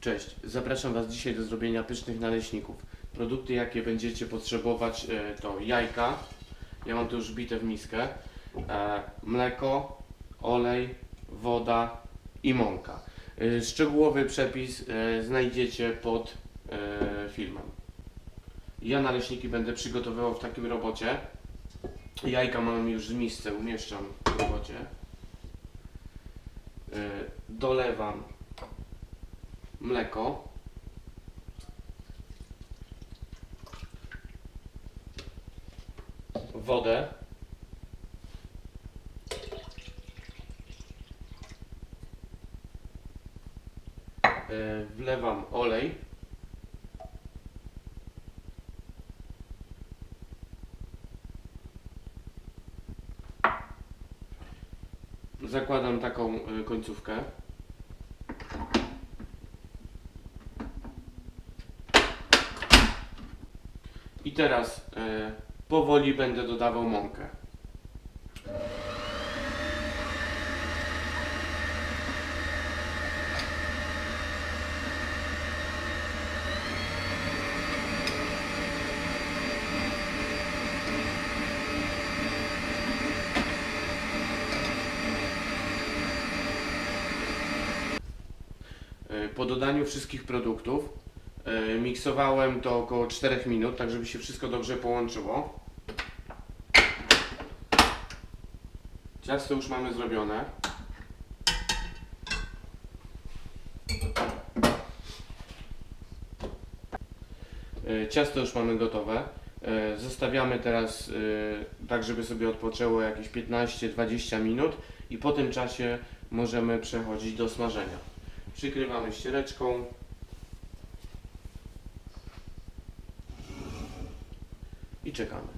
Cześć, zapraszam Was dzisiaj do zrobienia pysznych naleśników. Produkty jakie będziecie potrzebować e, to jajka, ja mam to już bite w miskę, e, mleko, olej, woda i mąka. E, Szczegółowy przepis znajdziecie pod filmem. Ja naleśniki będę przygotowywał w takim robocie. Jajka mam już w misce, umieszczam w robocie. Dolewam mleko. Wodę. E, Wlewam olej. Zakładam taką e, końcówkę. I teraz e, powoli będę dodawał mąkę. E, Po dodaniu wszystkich produktów miksowałem to około 4 minut, tak żeby się wszystko dobrze połączyło. Ciasto już mamy zrobione. E, Ciasto już mamy gotowe. E, Zostawiamy teraz e, tak, żeby sobie odpoczęło jakieś 15-20 minut i po tym czasie możemy przechodzić do smażenia. Przykrywamy ściereczką. I czekamy.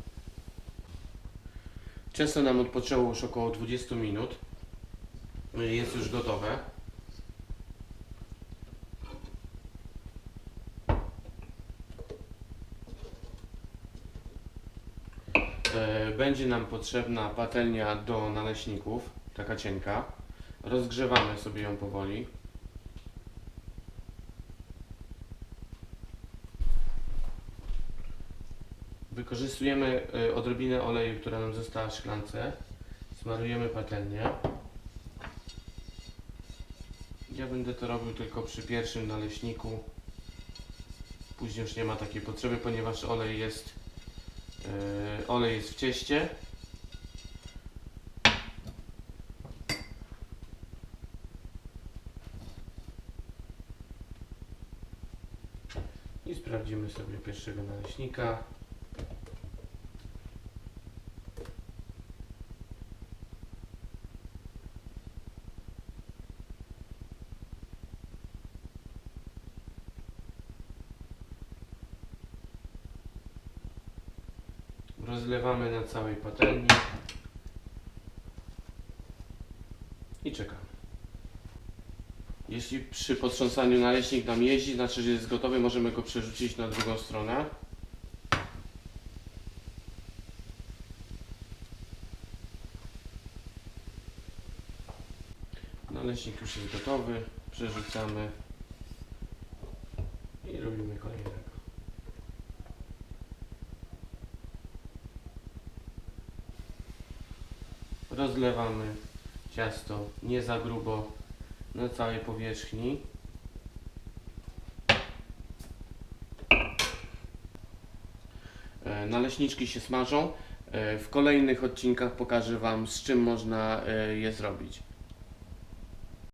Ciasto nam odpoczęło już około 20 minut. Jest już gotowe. E, Będzie nam potrzebna patelnia do naleśników, taka cienka. Rozgrzewamy sobie ją powoli. Wykorzystujemy y, odrobinę oleju, która nam została w szklance. Smarujemy patelnię. Ja będę to robił tylko przy pierwszym naleśniku. Później już nie ma takiej potrzeby, ponieważ olej jest y, olej jest w cieście. I sprawdzimy sobie pierwszego naleśnika. Rozlewamy na całej patelni i czekamy. Jeśli przy potrząsaniu naleśnik nam jeździ, znaczy, że jest gotowy, możemy go przerzucić na drugą stronę. Naleśnik już jest gotowy, przerzucamy Rozlewamy ciasto nie za grubo na całej powierzchni. E, Naleśniczki się smażą. E, W kolejnych odcinkach pokażę Wam, z czym można e, je zrobić.